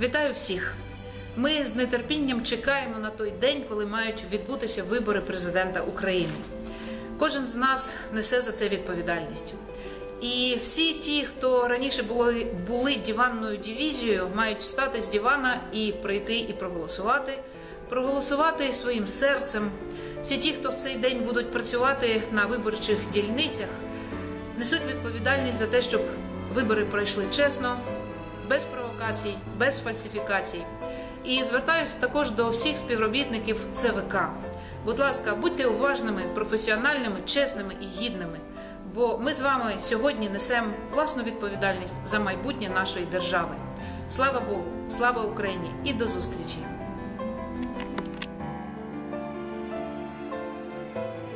Вітаю всіх! Ми з нетерпінням чекаємо на той день, коли мають відбутися вибори президента України. Кожен з нас несе за це відповідальність. І всі ті, хто раніше були, були диванною дивізією, мають встати з дивана і прийти і проголосувати, проголосувати своїм серцем. Всі ті, хто в цей день будуть працювати на виборчих дільницях, несуть відповідальність за те, щоб вибори пройшли чесно, без провокацій, без фальсифікацій. І звертаюся також до всіх співробітників ЦВК. Будь ласка, будьте уважними, професіональними, чесними і гідними. Бо ми з вами сьогодні несемо власну відповідальність за майбутнє нашої держави. Слава Богу, слава Україні і до зустрічі!